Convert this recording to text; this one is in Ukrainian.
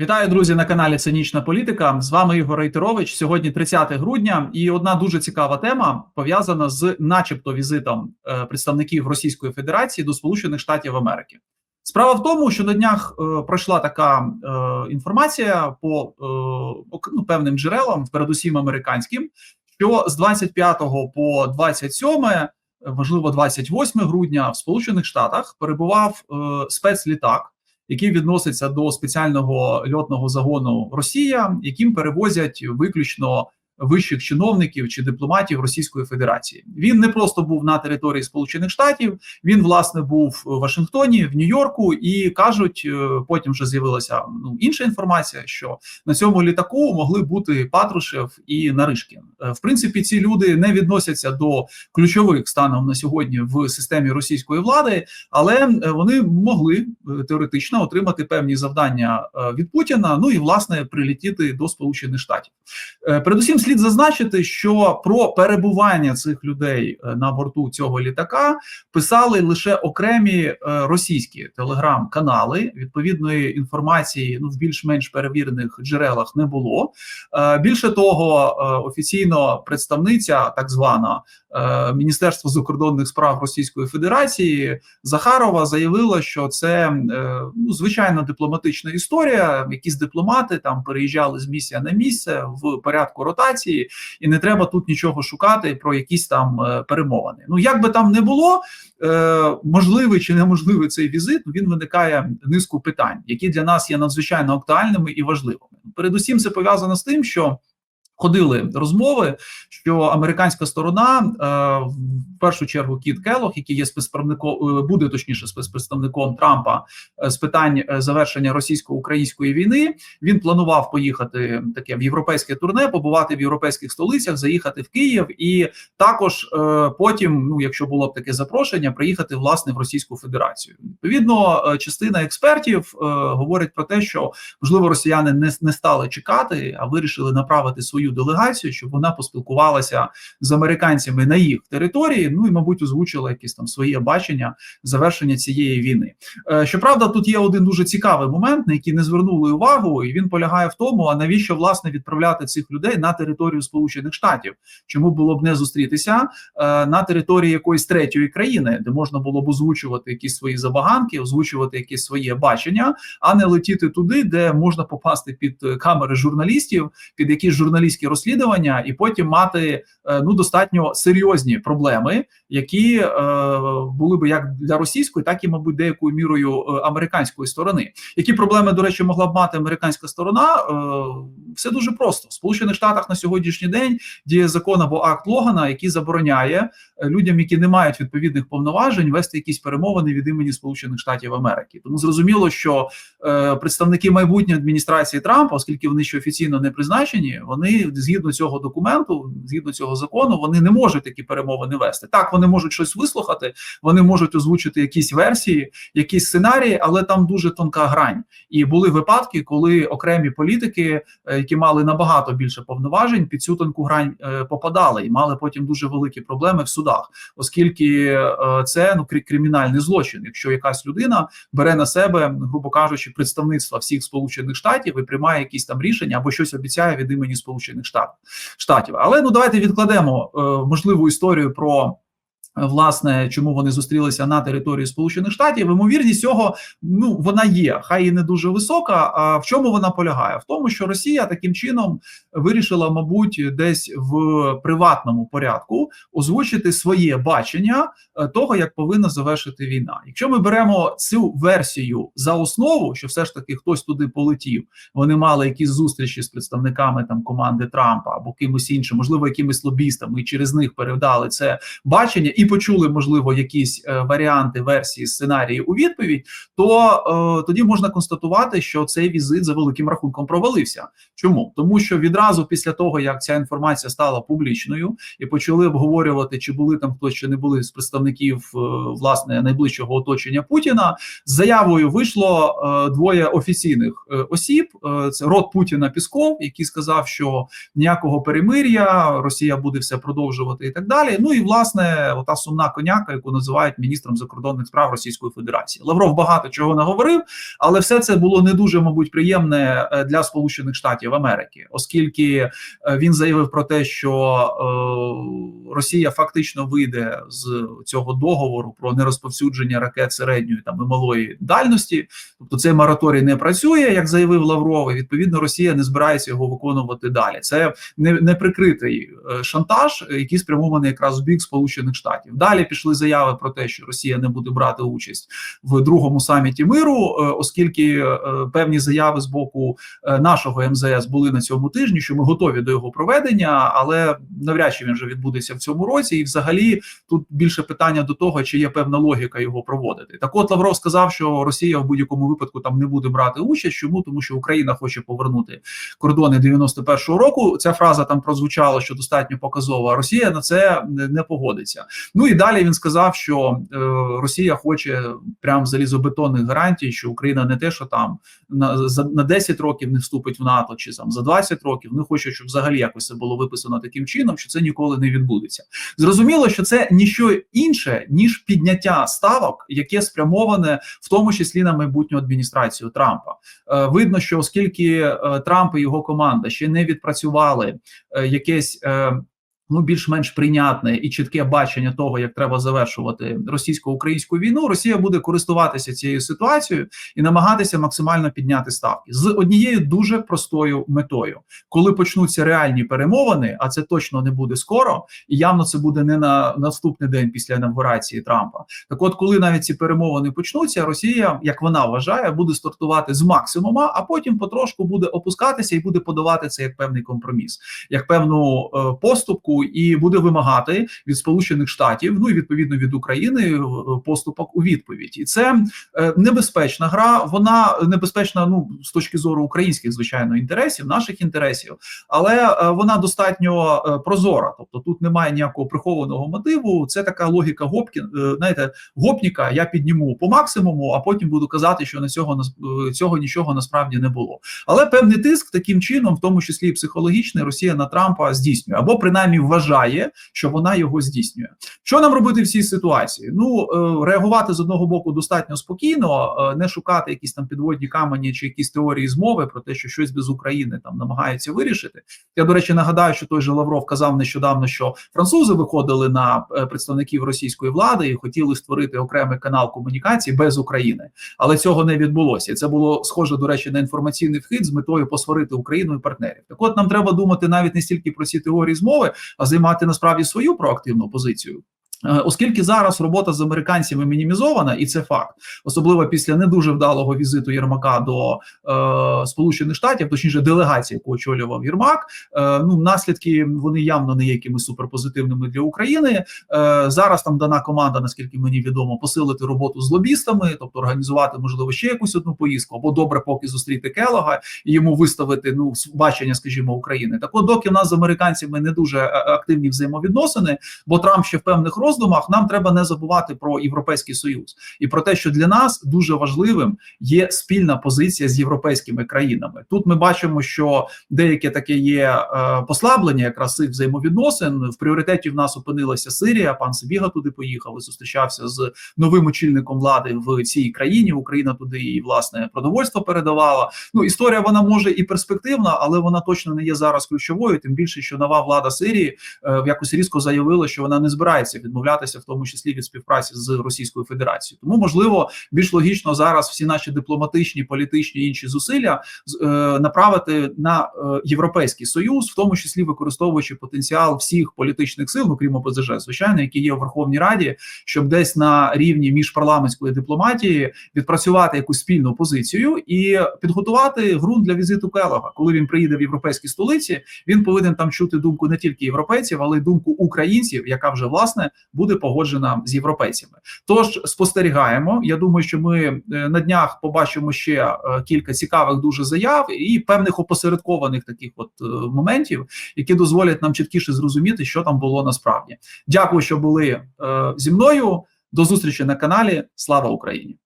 Вітаю, друзі, на каналі Цинічна Політика. З вами Ігор Рейтерович. Сьогодні 30 грудня, і одна дуже цікава тема пов'язана з, начебто, візитом е, представників Російської Федерації до Сполучених Штатів Америки. Справа в тому, що на днях е, пройшла така е, інформація по ну, певним джерелам, передусім американським, що з 25 по 27, е, можливо, 28 грудня в Сполучених Штатах перебував спецлітак який відноситься до спеціального льотного загону Росія, яким перевозять виключно вищих чиновників чи дипломатів Російської Федерації. Він не просто був на території Сполучених Штатів, він власне був в Вашингтоні, в Нью-Йорку, і кажуть, е, потім вже з'явилася ну інша інформація, що на цьому літаку могли бути Патрушев і Наришкін. Е, В принципі, ці люди не відносяться до ключових станом на сьогодні в системі російської влади, але е, вони могли теоретично отримати певні завдання від Путіна. Ну і власне прилетіти до Сполучених Штатів. Передусім, слід зазначити, що про перебування цих людей е, на борту цього літака писали лише окремі е, російські телеграм-канали. Відповідної інформації ну в більш-менш перевірених джерелах не було. Е, Більше того, офіційно представниця, так звана Міністерства закордонних справ Російської Федерації Захарова заявила, що це ну, звичайно дипломатична історія. Якісь дипломати там переїжджали з місця на місце в порядку ротації, і не треба тут нічого шукати про якісь там е, перемовини. Ну як би там не було, е, можливий чи неможливий цей візит, він виникає низку питань, які для нас є надзвичайно актуальними і важливими. Передусім, це пов'язано з тим, що. Ходили розмови, що американська сторона е, в першу чергу Кіт Келох, який є спецпредставником, е, буде точніше спецпредставником Трампа е, з питань завершення російсько-української війни. Він планував поїхати таке в європейське турне, побувати в європейських столицях, заїхати в Київ, і також потім, ну якщо було б таке запрошення, приїхати власне в Російську Федерацію. Відповідно, частина експертів говорить про те, що можливо росіяни не, не стали чекати, а вирішили направити свою делегацію, щоб вона поспілкувалася з американцями на їх території. Ну і мабуть озвучила якісь там своє бачення завершення цієї війни. Е, Щоправда, тут є один дуже цікавий момент, на який не звернули увагу, і він полягає в тому, а навіщо власне відправляти цих людей на територію Сполучених Штатів? Чому було б не зустрітися е, на території якоїсь третьої країни, де можна було б озвучувати якісь свої забаганки, озвучувати якісь своє бачення, а не летіти туди, де можна попасти під е, камери журналістів, під якісь журналістські розслідування, і потім мати е, ну достатньо серйозні проблеми, які е, були би як для російської, так і мабуть деякою мірою е, американської сторони. Які проблеми, до речі, могла б мати американська сторона? Все дуже просто в Сполучених Штатах на сьогоднішній день діє закон або акт Логана, який забороняє е, людям, які не мають відповідних повноважень, вести якісь перемовини від імені Сполучених Штатів Америки. Тому зрозуміло, що е, представники майбутньої адміністрації Трампа, оскільки вони ще офіційно не призначені, вони згідно цього документу, згідно цього закону, вони не можуть такі перемовини вести. Так, вони можуть щось вислухати, вони можуть озвучити якісь версії, якісь сценарії, але там дуже тонка грань. І були випадки, коли окремі політики, е, які мали набагато більше повноважень, під цю тонку грань е, попадали і мали потім дуже великі проблеми в судах, оскільки е, це ну кримінальний злочин. Якщо якась людина бере на себе, грубо кажучи, представництво всіх сполучених штатів і приймає якісь там рішення або щось обіцяє від імені Сполучених Штатів штатів. Але ну давайте відкладемо е, можливу історію про. Власне, чому вони зустрілися на території Сполучених Штатів? Ймовірність цього ну вона є, хай і не дуже висока. А в чому вона полягає? В тому, що Росія таким чином вирішила, мабуть, десь в приватному порядку озвучити своє бачення е, того, як повинна завершити війна. Якщо ми беремо цю версію за основу, що все ж таки хтось туди полетів, вони мали якісь зустрічі з представниками там команди Трампа або кимось іншим, можливо, якимись лобістами, і через них передали це бачення і почули, можливо, якісь е, варіанти версії сценарії у відповідь, то е, тоді можна констатувати, що цей візит за великим рахунком провалився. Чому тому, що відразу після того, як ця інформація стала публічною, і почали обговорювати, чи були там хтось, чи не були з представників е, власне найближчого оточення Путіна, з заявою вийшло двоє офіційних осіб. Це рот Путіна Пісков, який сказав, що ніякого перемир'я Росія буде все продовжувати і так далі. Ну і власне, отак та сумна коняка, яку називають міністром закордонних справ Російської Федерації. Лавров багато чого наговорив, але все це було не дуже, мабуть, приємне е, для Сполучених Штатів Америки, оскільки е, він заявив про те, що е, Росія фактично вийде з цього договору про нерозповсюдження ракет середньої там і малої дальності. Тобто цей мораторій не працює, як заявив Лавров. і Відповідно, Росія не збирається його виконувати далі. Це не, не прикритий шантаж, який спрямований якраз в бік Сполучених Штатів. Далі пішли заяви про те, що Росія не буде брати участь в другому саміті миру, е, оскільки е, певні заяви з боку е, нашого МЗС були на цьому тижні, що ми готові до його проведення, але навряд чи він вже відбудеться в цьому році. І, взагалі, тут більше питання до того, чи є певна логіка його проводити. Так, от Лавров сказав, що Росія в будь-якому випадку там не буде брати участь. Чому тому, що Україна хоче повернути кордони 91-го року? Ця фраза там прозвучала, що достатньо показова. Росія на це не погодиться. Ну і далі він сказав, що е, Росія хоче прям залізобетонних гарантій, що Україна не те, що там на за на 10 років не вступить в НАТО, чи там за 20 років. Не хоче, щоб взагалі якось це було виписано таким чином, що це ніколи не відбудеться. Зрозуміло, що це ніщо інше ніж підняття ставок, яке спрямоване в тому числі на майбутню адміністрацію Трампа. Е, видно, що оскільки е, Трамп і його команда ще не відпрацювали е, якесь. Е, Ну, більш-менш прийнятне і чітке бачення того, як треба завершувати російсько-українську війну, Росія буде користуватися цією ситуацією і намагатися максимально підняти ставки з однією дуже простою метою, коли почнуться реальні перемовини, а це точно не буде скоро, і явно це буде не на наступний день після інавгурації Трампа. Так, от, коли навіть ці перемовини почнуться, Росія, як вона вважає, буде стартувати з максимума, а потім потрошку буде опускатися і буде подавати це як певний компроміс, як певну е, поступку і буде вимагати від Сполучених Штатів, ну і відповідно від України е, поступок у відповідь, і це е, небезпечна гра. Вона небезпечна. Ну з точки зору українських звичайно інтересів, наших інтересів, але е, вона достатньо прозора. Тобто тут немає ніякого прихованого мотиву. Це така логіка гопкі, знаєте, гопніка. Я підніму по максимуму, а потім буду казати, що на цього цього нічого насправді не було. Але певний тиск таким чином, в тому числі і психологічний, Росія на Трампа здійснює або принаймні вважає, що вона його здійснює. Що нам робити в цій ситуації? Ну е, реагувати з одного боку достатньо спокійно, е, не шукати якісь там підводні камені чи якісь теорії змови про те, що щось без України там намагаються вирішити. Я до речі нагадаю, що той же Лавров казав нещодавно, що французи виходили на е, представників російської влади і хотіли створити окремий канал комунікації без України, але цього не відбулося. Це було схоже до речі на інформаційний вхід з метою посварити Україну і партнерів. Так, от нам треба думати навіть не стільки про ці теорії змови, а займати насправді свою проактивну позицію. Е, оскільки зараз робота з американцями мінімізована, і це факт, особливо після не дуже вдалого візиту Єрмака до е, Сполучених Штатів, точніше делегації, яку очолював Єрмак. Е, ну наслідки вони явно не є якимись суперпозитивними для України. Е, зараз там дана команда, наскільки мені відомо, посилити роботу з лобістами, тобто організувати можливо ще якусь одну поїздку, або добре, поки зустріти Келога і йому виставити ну бачення, скажімо, України. Так, от доки в нас з американцями не дуже е, активні взаємовідносини, бо Трамп ще в певних роздумах нам треба не забувати про європейський союз і про те, що для нас дуже важливим є спільна позиція з європейськими країнами. Тут ми бачимо, що деяке таке є е, послаблення, якраз цих взаємовідносин в пріоритеті в нас опинилася Сирія. Пан Сибіга туди поїхав і зустрічався з новим очільником влади в цій країні. Україна туди і власне продовольство передавала. Ну історія вона може і перспективна, але вона точно не є зараз ключовою. Тим більше, що нова влада Сирії е, якось різко заявила, що вона не збирається відмовляти відмовлятися, в тому числі від співпраці з Російською Федерацією. Тому можливо більш логічно зараз всі наші дипломатичні, політичні інші зусилля е, направити на е, європейський союз, в тому числі використовуючи потенціал всіх політичних сил, окрім ОПЗЖ, звичайно, які є у Верховній Раді, щоб десь на рівні міжпарламентської дипломатії відпрацювати якусь спільну позицію і підготувати ґрунт для візиту Келога. Коли він приїде в європейські столиці, він повинен там чути думку не тільки європейців, але й думку українців, яка вже власне буде погоджена з європейцями. Тож спостерігаємо. Я думаю, що ми е, на днях побачимо ще е, кілька цікавих дуже заяв і певних опосередкованих таких от е, моментів, які дозволять нам чіткіше зрозуміти, що там було насправді. Дякую, що були зі мною. До зустрічі на каналі. Слава Україні!